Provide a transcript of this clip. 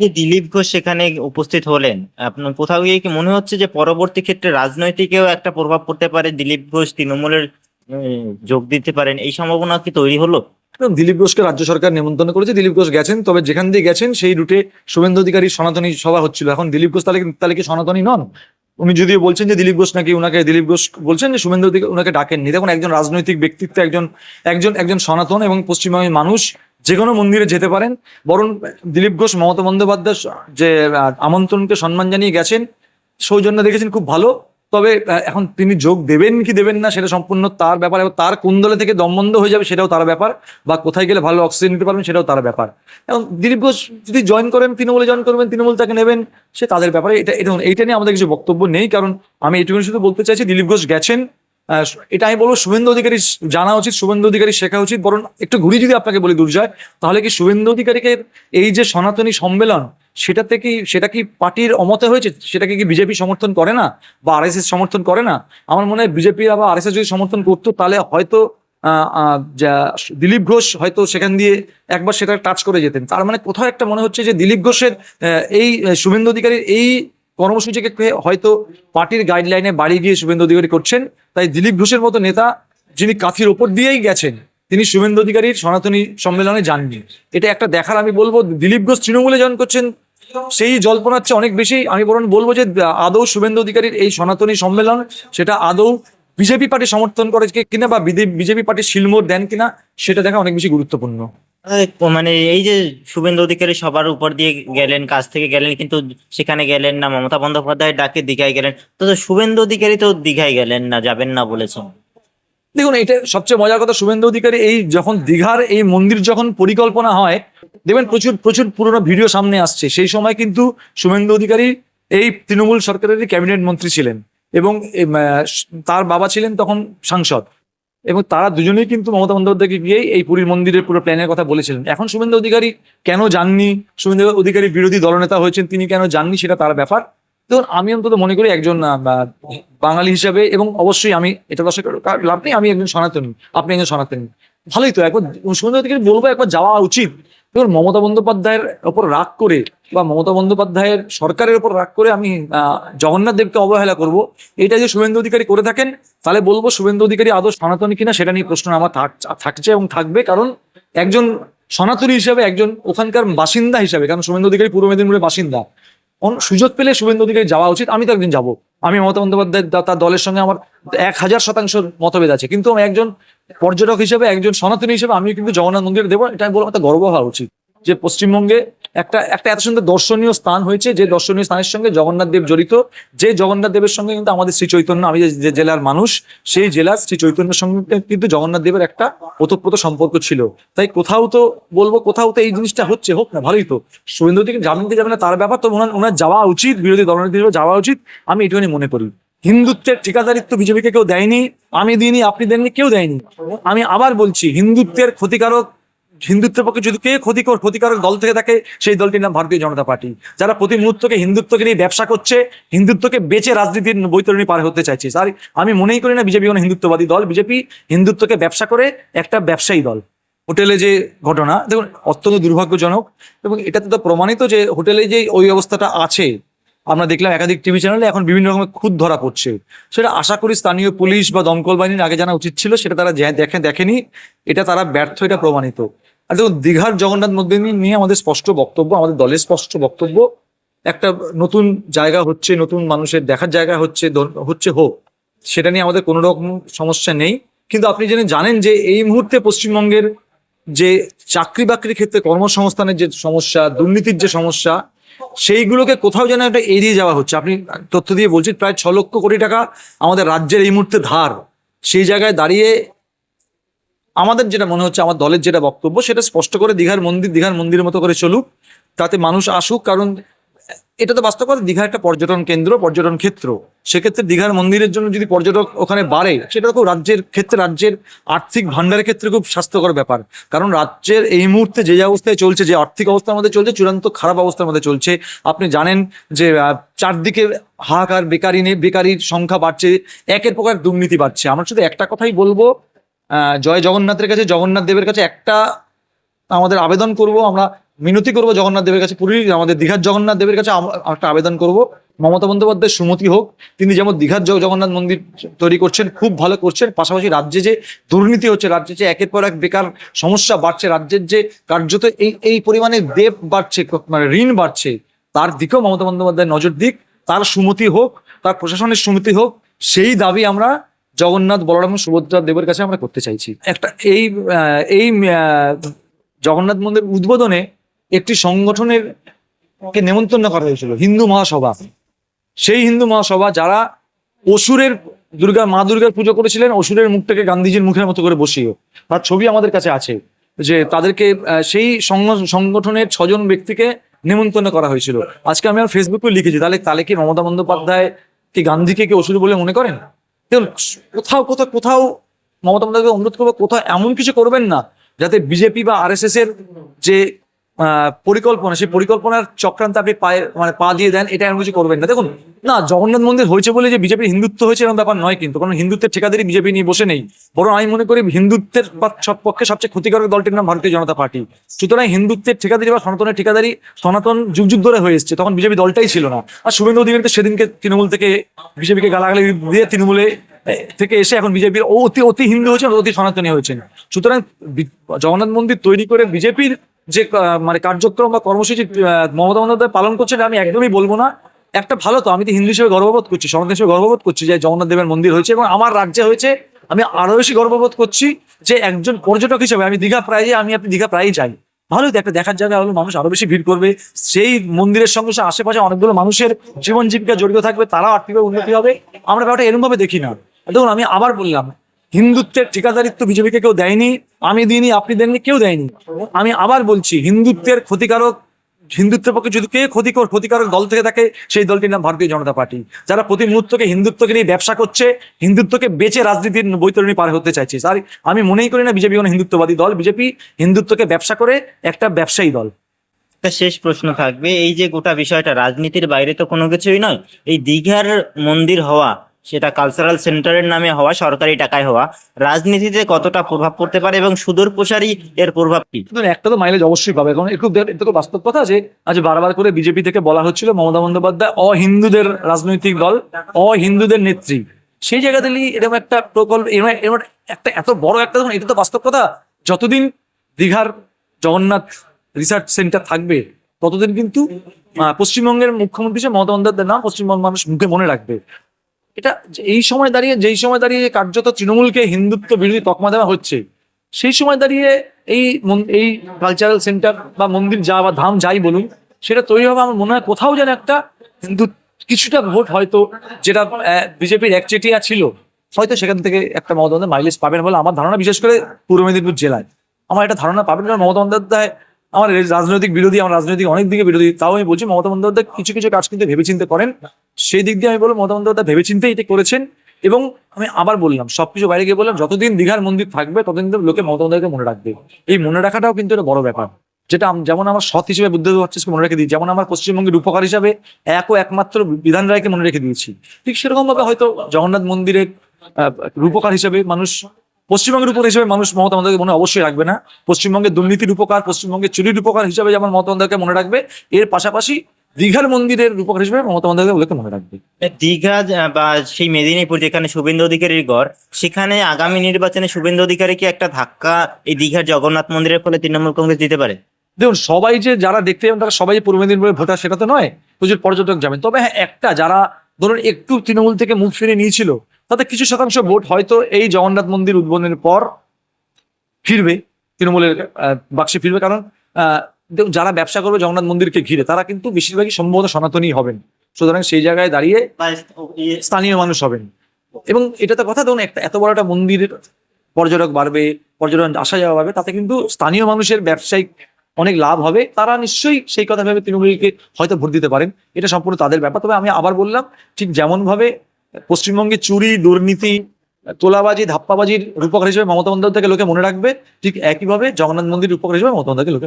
যে দিলীপ ঘোষ সেখানে উপস্থিত হলেন। আপনার কোথাও গিয়ে কি মনে হচ্ছে যে পরবর্তী ক্ষেত্রে রাজনৈতিকেও একটা প্রভাব পড়তে পারে? দিলীপ ঘোষ তৃণমূলের যোগ দিতে পারেন। এই সম্ভাবনা কি তৈরি হলো? দিলীপ ঘোষকে রাজ্য সরকার নিমন্ত্রণ করেছে। দিলীপ ঘোষ গেছেন, তবে যেখান দিয়ে গেছেন সেই রুটে শুভেন্দু অধিকারী সনাতনী সভা হচ্ছিল। এখন দিলীপ ঘোষ তাহলে তাহলে কি সনাতনী নন? উনি যদিও বলছেন যে দিলীপ ঘোষ নাকি উনাকে দিলীপ ঘোষ বলছেন যে শুভেন্দু অধিকারী উনাকে ডাকেননি। দেখুন, একজন রাজনৈতিক ব্যক্তিত্ব, একজন একজন একজন সনাতন এবং পশ্চিমবঙ্গের মানুষ যে কোনো মন্দিরে যেতে পারেন। বরং দিলীপ ঘোষ, মমতা বন্দ্যোপাধ্যায় যে আমন্ত্রণকে সম্মান জানিয়ে গেছেন, সৌজন্য দেখেছেন খুব ভালো। তবে এখন তিনি যোগ দেবেন কি দেবেন না সেটা সম্পূর্ণ তার ব্যাপার এবং তার কোন দলে থেকে দমবন্ধ হয়ে যাবে সেটাও তার ব্যাপার বা কোথায় গেলে ভালো অক্সিজেন নিতে পারবেন সেটাও তার ব্যাপার। এবং দিলীপ ঘোষ যদি জয়েন করেন, তৃণমূলে জয়েন করবেন, তৃণমূল তাকে নেবেন, সে তাদের ব্যাপারে এটা এটা নিয়ে আমাদের কিছু বক্তব্য নেই। কারণ আমি এটুকু শুধু বলতে চাইছি, দিলীপ ঘোষ গেছেন এটা আমি বলব শুভেন্দু অধিকারী জানা উচিত, শুভেন্দু অধিকারী শেখা উচিত। বরং একটু ঘুরিয়ে যদি আপনাকে বলি দুর্জয়, তাহলে কি শুভেন্দু অধিকারীকে এই যে সনাতনী সম্মেলন, সেটাতে কি, সেটা কি পার্টির অমতে হয়েছে? সেটাকে কি বিজেপি সমর্থন করে না? বা আরএসএস সমর্থন করে না? আমার মনে হয় বিজেপি বা আরএসএস যদি সমর্থন করতো, তাহলে হয়তো যা দিলীপ ঘোষ হয়তো সেখান দিয়ে একবার সেটা টাচ করে যেতেন। তার মানে কোথাও একটা মনে হচ্ছে যে দিলীপ ঘোষের এই শুভেন্দু অধিকারীর এই কর্মসূচিকে হয়তো পার্টির গাইডলাইনে বাড়ি গিয়ে শুভেন্দু অধিকারী করছেন। তাই দিলীপ ঘোষের মতো নেতা যিনি কাঁথির ওপর দিয়েই গেছেন, তিনি শুভেন্দু অধিকারীর সনাতনী সম্মেলনে যাননি। এটা একটা দেখার আমি বলব, দিলীপ ঘোষ তৃণমূলে জয়েন করছেন, সেই জল্পনার চেয়ে অনেক বেশি আমি বরং বলব যে, আদৌ শুভেন্দু অধিকারীর এই সনাতনী সম্মেলন, সেটা আদৌ বিজেপি পার্টি সমর্থন করে কিনা বা বিজেপি পার্টি শিলমোর দেন কিনা, সেটা দেখা অনেক বেশি গুরুত্বপূর্ণ। মানে এই যে শুভেন্দু অধিকারী সবার উপর দিয়ে গেলেন কাছ থেকে গেলেন, কিন্তু সেখানে গেলেন না, মমতা বন্দ্যোপাধ্যায় ডাকে দীঘায় গেলেন। তো শুভেন্দু অধিকারী তো দীঘায় গেলেন না, যাবেন না বলেছেন। দেখুন এটা সবচেয়ে মজার কথা, শুভেন্দু অধিকারী এই যখন দীঘার এই মন্দির যখন পরিকল্পনা হয়, দেখবেন প্রচুর প্রচুর পুরোনো ভিডিও সামনে আসছে। সেই সময় কিন্তু শুভেন্দু অধিকারী এই তৃণমূল সরকারেরই ক্যাবিনেট মন্ত্রী ছিলেন এবং তার বাবা ছিলেন তখন সাংসদ। এবং তারা দুজনেই কিন্তু মমতা বন্দ্যোপাধ্যায়কে গিয়েই এই পুরীর মন্দিরের পুরো প্ল্যানের কথা বলেছিলেন। এখন শুভেন্দু অধিকারী কেন যাননি? শুভেন্দু অধিকারী বিরোধী দলনেতা হয়েছেন, তিনি কেন যাননি? সেটা তার ব্যাপার। দেখুন আমি অন্তত মনে করি একজন বাঙালি হিসাবে এবং অবশ্যই আমি এটা তো লাভ নেই, আমি একজন সনাতনী। আপনি একজন সনাতনী। ভালোই তো, একবার শুভেন্দু অধিকারী বলব একবার যাওয়া উচিত। দেখুন, মমতা বন্দ্যোপাধ্যায়ের ওপর রাগ করে বা মমতা বন্দ্যোপাধ্যায়ের সরকারের ওপর রাগ করে আমি জগন্নাথ দেবকে অবহেলা করব। এটা যে শুভেন্দু অধিকারী করে থাকেন, তাহলে বলব শুভেন্দু অধিকারী আদৌ সনাতনী কিনা সেটা নিয়ে প্রশ্ন আমার থাক- থাকছে এবং থাকবে। কারণ একজন সনাতনী হিসাবে, একজন ওখানকার বাসিন্দা হিসাবে, কারণ শুভেন্দু অধিকারী পূর্ব মেদিনীপুরের বাসিন্দা সুযোগ পেলে শুভেন্দু অধিকারী যাওয়া উচিত, আমি তো একদিন যাব। আমি মমতা বন্দ্যোপাধ্যায় তার দলের সঙ্গে আমার এক হাজার শতাংশ মতভেদ আছে। কিন্তু আমি একজন পর্যটক হিসেবে, একজন সনাতনী হিসেবে আমি কিন্তু জগন্নাথ মন্দিরে দেবো, এটা আমি বলব গর্ব হওয়া উচিত। যে পশ্চিমবঙ্গে একটা একটা এত সুন্দর দর্শনীয় স্থান হয়েছে যে দর্শনীয় স্থানের সঙ্গে জগন্নাথ দেব জড়িত। যে জগন্নাথ দেবের সঙ্গে কিন্তু আমাদের শ্রী চৈতন্য, আমি যে- জেলার মানুষ, সেই জেলার শ্রী চৈতন্যের সঙ্গে কিন্তু জগন্নাথ দেবের একটা ওতপ্রোত সম্পর্ক ছিল। তাই কোথাও তো বলব, কোথাও তো এই জিনিসটা হচ্ছে, হোক না ভালোই তো। শুভেন্দু থেকে জামিনতে যাবে না, তার ব্যাপার তো ওনার ওনার যাওয়া উচিত, বিরোধী দলনেতা হিসেবে যাওয়া উচিত, আমি এটুকুনি মনে করি। হিন্দুত্বের ঠিকাদারিত্ব বিজেপিকে কেউ দেয়নি, আমি দিইনি, আপনি দেননি, কেউ দেয়নি। আমি আবার বলছি, হিন্দুত্বের ক্ষতিকারক হিন্দুত্বের পক্ষে যদি কে ক্ষতিকর, ক্ষতিকারক দল থেকে থাকে, সেই দলটির নাম ভারতীয় জনতা পার্টি। যারা প্রতি মুহূর্তকে হিন্দুত্বকে নিয়ে ব্যবসা করছে, হিন্দুত্বকে বেচে রাজনীতির বৈতরণী পার হতে চাইছে। আর আমি মনেই করি না বিজেপি কোনো হিন্দুত্ববাদী দল। বিজেপি হিন্দুত্বকে ব্যবসা করে একটা ব্যবসায়ী দল। হোটেলে যে ঘটনা, দেখুন, অত্যন্ত দুর্ভাগ্যজনক। এবং এটাতে তো প্রমাণিত যে হোটেলে যে ওই অবস্থাটা আছে আমরা দেখলাম একাধিক টিভি চ্যানেলে এখন বিভিন্ন রকমের খুদ ধরা পড়ছে। সেটা আশা করি স্থানীয় পুলিশ বা দমকল বাহিনীর আগে জানা উচিত ছিল, সেটা তারা দেখে দেখেনি। এটা তারা ব্যর্থ, এটা প্রমাণিত। আর দেখুন, দীঘার জগন্নাথ মন্দির নিয়ে আমাদের স্পষ্ট বক্তব্য, আমাদের দলের স্পষ্ট বক্তব্য, একটা নতুন জায়গা হচ্ছে, নতুন মানুষের দেখার জায়গা হচ্ছে হচ্ছে হোক। সেটা নিয়ে আমাদের কোনো রকম সমস্যা নেই। কিন্তু আপনি জেনে জানেন যে এই মুহূর্তে পশ্চিমবঙ্গের যে চাকরি বাকরির ক্ষেত্রে কর্মসংস্থানের যে সমস্যা, দুর্নীতির যে সমস্যা সেইগুলোকে কোথাও যেন একটা এড়িয়ে যাওয়া হচ্ছে। আপনি তথ্য দিয়ে বলছেন, প্রায় ছ লক্ষ কোটি টাকা আমাদের রাজ্যের এই মুহূর্তে ধার। সেই জায়গায় দাঁড়িয়ে আমাদের যেটা মনে হচ্ছে, আমার দলের যেটা বক্তব্য, সেটা স্পষ্ট করে দীঘার মন্দির, দীঘার মন্দিরের মতো করে চলুক, তাতে মানুষ আসুক, কারণ এটা তো বাস্তব কথা দীঘা একটা পর্যটন কেন্দ্র, পর্যটন ক্ষেত্র। সেক্ষেত্রে দীঘার মন্দিরের জন্য যদি পর্যটক ওখানে বাড়ে, সেটা খুব রাজ্যের ক্ষেত্রে, রাজ্যের আর্থিক ভান্ডারের ক্ষেত্রে খুব স্বাস্থ্যকর ব্যাপার। কারণ রাজ্যের এই মুহূর্তে যে অবস্থায় চলছে, যে আর্থিক অবস্থার মধ্যে চলছে, চূড়ান্ত খারাপ অবস্থার মধ্যে চলছে। আপনি জানেন যে চারদিকে হাহাকার, বেকারি নেই বেকারির সংখ্যা বাড়ছে, একের প্রকার দুর্নীতি বাড়ছে। আমরা শুধু একটা কথাই বলব জয় জগন্নাথের কাছে, জগন্নাথ দেবের কাছে একটা আমাদের আবেদন করব, আমরা মিনতি করব জগন্নাথ দেবের কাছে, পুরীর আমাদের দীঘার জগন্নাথ দেবের কাছে একটা আবেদন করব। মমতা বন্দ্যোপাধ্যায় সুমতি হোক, তিনি যেমন দীঘার জগন্নাথ মন্দির তৈরি করছেন, খুব ভালো করছেন। পাশাপাশি রাজ্যে যে দুর্নীতি হচ্ছে, রাজ্যে যে একের পর এক বেকার সমস্যা বাড়ছে, রাজ্যের যে কার্যত এই এই পরিমাণে দেব বাড়ছে মানে ঋণ বাড়ছে, তার দিকেও মমতা বন্দ্যোপাধ্যায় নজর দিক। তার সুমতি হোক, তার প্রশাসনের সুমতি হোক, সেই দাবি আমরা জগন্নাথ বলরাম সুভদ্রা দেবের কাছে আমরা করতে চাইছি। একটা এই এই জগন্নাথ মন্দির উদ্বোধনে একটি সংগঠনের কে নেমন্তন্ন করা হয়েছিল, হিন্দু মহাসভা। সেই হিন্দু মহাসভা যারা অসুরের দুর্গা, মা দুর্গার পুজো করেছিলেন, অসুরের মুখটাকে গান্ধীজির মুখের মতো করে বসিয়ে। তার ছবি আমাদের কাছে আছে, যে তাদেরকে সেই সংগ- সংগঠনের ছজন ব্যক্তিকে নেমন্তন্ন করা হয়েছিল। আজকে আমি আমার ফেসবুকে লিখেছি, তাহলে তাহলে কি মমতা বন্দ্যোপাধ্যায় কি গান্ধীকে কি অসুর বলে মনে করেন? কোথাও কোথাও কোথাও মমতা বন্দ্যোপাধ্যায় অনুরোধ করব, কোথাও এমন কিছু করবেন না, যাতে বিজেপি বা আর এর যে পরিকল্পনা, সেই পরিকল্পনার চক্রান্ত আপনি পায়ে মানে পা দিয়ে দেন, এটা এমন কিছু করবেন না। দেখুন, না, জগন্নাথ মন্দির হয়েছে বলে যে বিজেপির হিন্দুত্ব হয়েছে এরকম ব্যাপার নয় কিন্তু, কারণ হিন্দুত্বের ঠিকাদারি বিজেপি নিয়ে বসে নেই। বরং আমি মনে করি হিন্দুত্বের বা সব পক্ষে সবচেয়ে ক্ষতিকারক দলটির নাম ভারতীয় জনতা পার্টি। সুতরাং হিন্দুত্বের ঠিকাদারি বা সনাতনের ঠিকাদারি সনাতন যুগ যুগ ধরে হয়ে এসছে, তখন বিজেপি দলটাই ছিল না। আর শুভেন্দু অধিকারী তো সেদিনকে তৃণমূল থেকে, বিজেপিকে গালাগালি দিয়ে তৃণমূলে থেকে এসে এখন বিজেপির অতি অতি হিন্দু হয়েছেন, অতি সনাতনী হয়েছেন। সুতরাং জগন্নাথ মন্দির তৈরি করে বিজেপির যে মানে কার্যক্রম বা কর্মসূচি মমতা বন্দ্যোপাধ্যায় পালন করছেন, আমি একদমই বলব না। একটা ভালো তো, আমি তো হিন্দু হিসেবে গর্ববোধ করছি, সনাতন হিসেবে গর্ববোধ করছি যে জগন্নাথ দেবের মন্দির হয়েছে এবং আমার রাজ্যে হয়েছে, আমি আরও বেশি গর্ববোধ করছি যে একজন পর্যটক হিসেবে, আমি দীঘা প্রায় যাই আমি আপনি দীঘা প্রায়ই যাই। ভালোই একটা দেখার জায়গা হলো মানুষ আরও বেশি ভিড় করবে। সেই মন্দিরের সঙ্গে সঙ্গে আশেপাশে অনেকগুলো মানুষের জীবন জীবিকা জড়িত থাকবে, তারাও আর্থিকভাবে উন্নতি হবে। আমরা ব্যাপারটা এরকম ভাবে দেখি না। দেখুন, আমি আবার বললাম হিন্দুত্বের ঠিকাদারিত্ব বিজেপিকে কেউ দেয়নি, আমি দিইনি, আপনি দেননি, কেউ দেয়নি। আমি আবার বলছি, হিন্দুত্বের ক্ষতিকারক, হিন্দুত্বের পক্ষে যদি কে ক্ষতিকর, ক্ষতিকারক দল থেকে থাকে, সেই দলটির নাম ভারতীয় জনতা পার্টি। যারা প্রতি মুহূর্তকে হিন্দুত্বকে নিয়ে ব্যবসা করছে, হিন্দুত্বকে বেঁচে রাজনীতির বৈতরণী পার হতে চাইছে। আর আমি মনেই করি না বিজেপি কোনো হিন্দুত্ববাদী দল, বিজেপি হিন্দুত্বকে ব্যবসা করে একটা ব্যবসায়ী দল। একটা শেষ প্রশ্ন থাকবে, এই যে গোটা বিষয়টা, রাজনীতির বাইরে তো কোনো কিছুই নয়, এই দীঘার মন্দির হওয়া সেটা কালচারাল সেন্টারের নামে হওয়া, সরকারি টাকায় হওয়া। রাজনীতিতে কতটা প্রভাব পড়তে পারে এবং সুদূর প্রসারী এর প্রভাব কি? একটা তো মাইলেজ অবশ্যই পাবে, কারণ এর খুব এটা তো বাস্তব কথা যে আজ বারবার করে বিজেপি থেকে বলা হচ্ছিল মমতা বন্দ্যোপাধ্যায় অহিন্দুদের রাজনৈতিক দল, অহিন্দুদের নেত্রী। সেই জায়গা থেকে এরকম একটা প্রকল্প এরকম এরকম একটা এত বড় একটা এটা তো বাস্তব কথা, যতদিন দীঘার জগন্নাথ রিসার্চ সেন্টার থাকবে, ততদিন কিন্তু পশ্চিমবঙ্গের মুখ্যমন্ত্রী মমতা বন্দ্যোপাধ্যায়ের নাম পশ্চিমবঙ্গ মানুষ মুখে মনে রাখবে। এটা এই সময় দাঁড়িয়ে, যেই সময় দাঁড়িয়ে কার্যত তৃণমূলকে হিন্দুত্ব বিরোধী তকমা দেওয়া হচ্ছে, সেই সময় দাঁড়িয়ে এই এই কালচারাল সেন্টার বা মন্দির যা বা ধাম যাই বলুন, সেটা তৈরি হবে আমার মনে হয় কোথাও যেন একটা হিন্দু কিছুটা ভোট হয়তো যেটা বিজেপির একচেটিয়া ছিল, হয়তো সেখান থেকে একটা মমতা বন্দ্যোপাধ্যায় মাইলেজ পাবেন বলে আমার ধারণা, বিশেষ করে পূর্ব মেদিনীপুর জেলায়। আমার এটা ধারণা পাবেন কারণ মমতা বন্দ্যোপাধ্যায় আমার রাজনৈতিক বিরোধী, আমার রাজনৈতিক অনেক দিকে বিরোধী, তাও আমি বলছি মমতা বন্দ্যোপাধ্যায় কিছু কিছু কাজ কিন্তু ভেবেচিন্তে করেন। সেই দিক দিয়ে আমি বলব মমতা বন্দ্যোপাধ্যায় ভেবেচিন্তে এটি করেছেন এবং আমি আবার বললাম, সবকিছু বাইরে গিয়ে বললাম, যতদিন দীঘার মন্দির থাকবে, ততদিন লোকে মমতা বন্দ্যোপাধ্যায়কে মনে রাখবে। এই মনে রাখাটাও কিন্তু একটা বড় ব্যাপার। যেটা যেমন আমার সৎ হিসেবে বুদ্ধ ভাচ্ছিসকে মনে রেখে দিই যেমন আমার পশ্চিমবঙ্গের উপকার হিসাবে এক ও একমাত্র বিধান রায়কে মনে রেখে দিয়েছি। ঠিক সেরকম ভাবে হয়তো জগন্নাথ মন্দিরের রূপকার হিসেবে মানুষ, পশ্চিমবঙ্গের উপর হিসেবে মানুষ মমতা মনে অবশ্যই রাখবে না। পশ্চিমবঙ্গের দুর্নীতির উপকার পশ্চিমবঙ্গের চুরির উপকার হিসাবে যেমন মমতা বন্দ্যোপাধ্যায়কে মনে রাখবে, এর পাশাপাশি দীঘার মন্দিরের রূপকার হিসেবে মমতা বন্দ্যোপাধ্যায়কে মনে রাখবে। দীঘা বা সেই মেদিনীপুর যেখানে শুভেন্দু অধিকারীর গড় সেখানে আগামী নির্বাচনে শুভেন্দু অধিকারী কি একটা ধাক্কা এই দীঘার জগন্নাথ মন্দিরের ফলে তৃণমূল কংগ্রেস দিতে পারে? দেখুন সবাই যে যারা দেখতে যাবেন তারা সবাই পূর্ব মেদিনীপুরের ভোটার সেটা তো নয়। প্রচুর পর্যটক যাবেন। তবে হ্যাঁ একটা যারা ধরুন একটু তৃণমূল থেকে মুখ ফিরে নিয়েছিল তাতে কিছু শতাংশ ভোট হয়তো এই জগন্নাথ মন্দির উদ্বোধনের পর ফিরবে তৃণমূলের বাক্সে ফিরবে। কারণ আহ, দেখুন, যারা ব্যবসা করবে জগন্নাথ মন্দিরকে ঘিরে, তারা কিন্তু বেশিরভাগই সম্ভবত সনাতনী হবেন। সুতরাং সেই জায়গায় দাঁড়িয়ে স্থানীয় মানুষ হবেন। এবং এটা তো কথা ধরুন একটা এত বড় একটা মন্দিরের পর্যটক বাড়বে, পর্যটন আসা যাওয়া বাড়বে তাতে কিন্তু স্থানীয় মানুষের ব্যবসায়িক অনেক লাভ হবে। তারা নিশ্চয়ই সেই কথা ভেবে তৃণমূলকে হয়তো ভোট দিতে পারেন। এটা সম্পূর্ণ তাদের ব্যাপার। তবে আমি আবার বললাম, ঠিক যেমন ভাবে পশ্চিমবঙ্গে চুরি, দুর্নীতি, তোলাবাজি, ধাপ্পাবাজির রূপকার হিসেবে মমতা বন্দ্যোপাধ্যায়কে লোকে মনে রাখবে, ঠিক একইভাবে জগন্নাথ মন্দির রূপকার হিসেবে মমতা বন্দ্যোপাধ্যায়কে লোকে